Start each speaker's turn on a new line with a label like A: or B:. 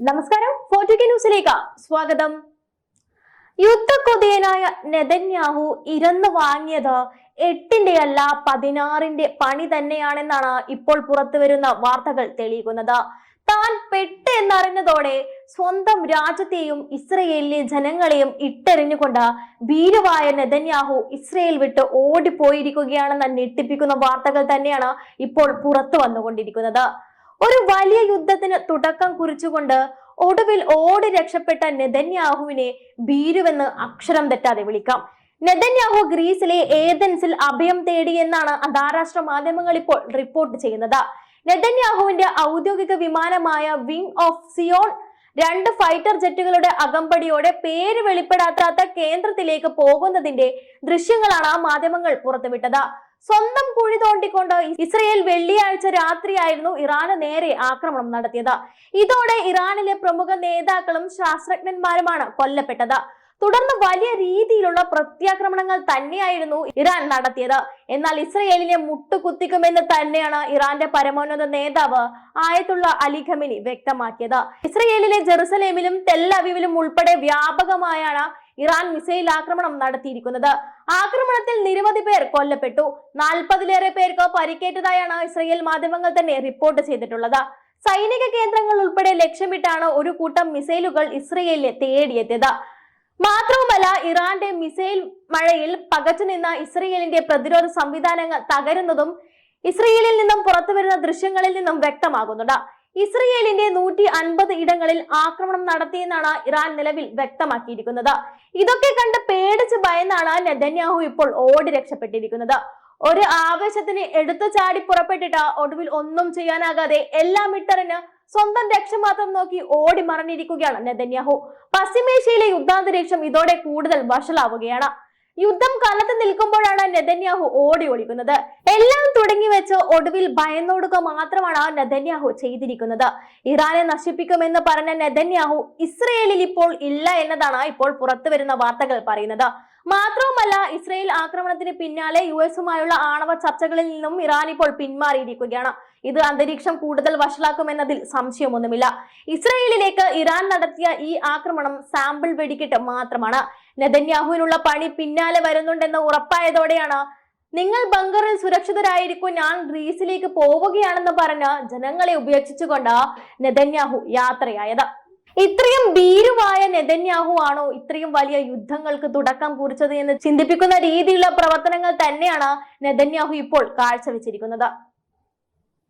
A: നമസ്കാരം. ഫോർട്ടിക്ക ന്യൂസിലേക്ക് സ്വാഗതം. യുദ്ധക്കൊതിയനായ നെതന്യാഹു ഇരന്നു വാങ്ങിയത് എട്ടിന്റെ അല്ല പതിനാറിന്റെ പണി തന്നെയാണെന്നാണ് ഇപ്പോൾ പുറത്തു വരുന്ന വാർത്തകൾ തെളിയിക്കുന്നത്. താൻ പെട്ട് എന്നറിഞ്ഞതോടെ സ്വന്തം രാജ്യത്തെയും ഇസ്രയേലിലെ ജനങ്ങളെയും ഇട്ടെറിഞ്ഞുകൊണ്ട് ഭീരുവായ നെതന്യാഹു ഇസ്രയേൽ വിട്ട് ഓടിപ്പോയിരിക്കുകയാണെന്ന ഞെട്ടിപ്പിക്കുന്ന വാർത്തകൾ തന്നെയാണ് ഇപ്പോൾ പുറത്തു വന്നുകൊണ്ടിരിക്കുന്നത്. ഒരു വലിയ യുദ്ധത്തിന് തുടക്കം കുറിച്ചുകൊണ്ട് ഒടുവിൽ ഓടി രക്ഷപ്പെട്ട നെതന്യാഹുവിനെ ഭീരുവെന്ന് അക്ഷരം തെറ്റാതെ വിളിക്കാം. നെതന്യാഹു ഗ്രീസിലെ ഏതൻസിൽ അഭയം തേടി എന്നാണ് അന്താരാഷ്ട്ര മാധ്യമങ്ങൾ ഇപ്പോൾ റിപ്പോർട്ട് ചെയ്യുന്നത്. നെതന്യാഹുവിന്റെ ഔദ്യോഗിക വിമാനമായ വിംഗ് ഓഫ് സിയോൺ രണ്ട് ഫൈറ്റർ ജെറ്റുകളുടെ അകമ്പടിയോടെ പേര് വെളിപ്പെടാത്ത കേന്ദ്രത്തിലേക്ക് പോകുന്നതിന്റെ ദൃശ്യങ്ങളാണ് ആ മാധ്യമങ്ങൾ പുറത്തുവിട്ടത്. സ്വന്തം കുഴി തോണ്ടിക്കൊണ്ട് ഇസ്രയേൽ വെള്ളിയാഴ്ച രാത്രിയായിരുന്നു ഇറാന് നേരെ ആക്രമണം നടത്തിയത്. ഇതോടെ ഇറാനിലെ പ്രമുഖ നേതാക്കളും ശാസ്ത്രജ്ഞന്മാരുമാണ് കൊല്ലപ്പെട്ടത്. തുടർന്ന് വലിയ രീതിയിലുള്ള പ്രത്യാക്രമണങ്ങൾ തന്നെയായിരുന്നു ഇറാൻ നടത്തിയത്. എന്നാൽ ഇസ്രയേലിനെ മുട്ടുകുത്തിക്കുമെന്ന് തന്നെയാണ് ഇറാന്റെ പരമോന്നത നേതാവ് ആയത്തുള്ള അലി ഖമിനി വ്യക്തമാക്കിയത്. ഇസ്രയേലിലെ ജെറുസലേമിലും തെല്ലവിവിലും ഉൾപ്പെടെ വ്യാപകമായാണ് ഇറാൻ മിസൈൽ ആക്രമണം നടത്തിയിരിക്കുന്നത്. ആക്രമണത്തിൽ നിരവധി പേർ കൊല്ലപ്പെട്ടു. നാൽപ്പതിലേറെ പേർക്ക് പരിക്കേറ്റതായാണ് ഇസ്രയേൽ മാധ്യമങ്ങൾ തന്നെ റിപ്പോർട്ട് ചെയ്തിട്ടുള്ളത്. സൈനിക കേന്ദ്രങ്ങൾ ഉൾപ്പെടെ ലക്ഷ്യമിട്ടാണ് ഒരു കൂട്ടം മിസൈലുകൾ ഇസ്രയേലിനെ തേടിയെത്തിയത്. മാത്രവുമല്ല ഇറാന്റെ മിസൈൽ മഴയിൽ പകച്ചുനിന്ന ഇസ്രയേലിന്റെ പ്രതിരോധ സംവിധാനങ്ങൾ തകരുന്നതും ഇസ്രയേലിൽ നിന്നും പുറത്തുവരുന്ന ദൃശ്യങ്ങളിൽ നിന്നും വ്യക്തമാകുന്നുണ്ട്. ഇസ്രയേലിന്റെ നൂറ്റി അൻപത് ഇടങ്ങളിൽ ആക്രമണം നടത്തിയെന്നാണ് ഇറാൻ നിലവിൽ വ്യക്തമാക്കിയിരിക്കുന്നത്. ഇതൊക്കെ കണ്ട് പേടിച്ച് ഭയന്നാണ് നെതന്യാഹു ഇപ്പോൾ ഓടി രക്ഷപ്പെട്ടിരിക്കുന്നത്. ഒരു ആവേശത്തിന് എടുത്തു ചാടി പുറപ്പെട്ടിട്ട് ഒടുവിൽ ഒന്നും ചെയ്യാനാകാതെ എല്ലാം ഇട്ടറിഞ്ഞ് സ്വന്തം രക്ഷ മാത്രം നോക്കി ഓടി മറഞ്ഞിരിക്കുകയാണ് നെതന്യാഹു. പശ്ചിമേഷ്യയിലെ യുദ്ധാന്തരീക്ഷം ഇതോടെ കൂടുതൽ വഷളാവുകയാണ്. യുദ്ധം കലത്ത് നിൽക്കുമ്പോഴാണ് നെതന്യാഹു ഓടി ഒളിക്കുന്നത്. എല്ലാം തുടങ്ങി വെച്ച് ഒടുവിൽ ഭയന്നോടുക മാത്രമാണ് നെതന്യാഹു ചെയ്തിരിക്കുന്നത്. ഇറാനെ നശിപ്പിക്കുമെന്ന് പറഞ്ഞ നെതന്യാഹു ഇസ്രയേലിൽ ഇപ്പോൾ ഇല്ല എന്നതാണ് ഇപ്പോൾ പുറത്തു വരുന്ന വാർത്തകൾ പറയുന്നത്. മാത്രവുമല്ല ഇസ്രയേൽ ആക്രമണത്തിന് പിന്നാലെ യു എസുമായുള്ള ആണവ ചർച്ചകളിൽ നിന്നും ഇറാൻ ഇപ്പോൾ പിന്മാറിയിരിക്കുകയാണ്. ഇത് അന്തരീക്ഷം കൂടുതൽ വഷളാക്കുമെന്നതിൽ സംശയമൊന്നുമില്ല. ഇസ്രയേലിലേക്ക് ഇറാൻ നടത്തിയ ഈ ആക്രമണം സാമ്പിൾ വെടിക്കെട്ട് മാത്രമാണ്. നെതന്യാഹുവിനുള്ള പണി പിന്നാലെ വരുന്നുണ്ടെന്ന് ഉറപ്പായതോടെയാണ്. നിങ്ങൾ ബങ്കറിൽ സുരക്ഷിതരായിരിക്കും ഞാൻ ഗ്രീസിലേക്ക് പോവുകയാണെന്ന് പറഞ്ഞ് ജനങ്ങളെ ഉപേക്ഷിച്ചുകൊണ്ട് നെതന്യാഹു യാത്രയായത്. ഇത്രയും ഭീരുവായ നെതന്യാഹു ആണോ ഇത്രയും വലിയ യുദ്ധങ്ങൾക്ക് തുടക്കം കുറിച്ചത് എന്ന് ചിന്തിപ്പിക്കുന്ന രീതിയിലുള്ള പ്രവർത്തനങ്ങൾ തന്നെയാണ് നെതന്യാഹു ഇപ്പോൾ കാഴ്ചവെച്ചിരിക്കുന്നത്.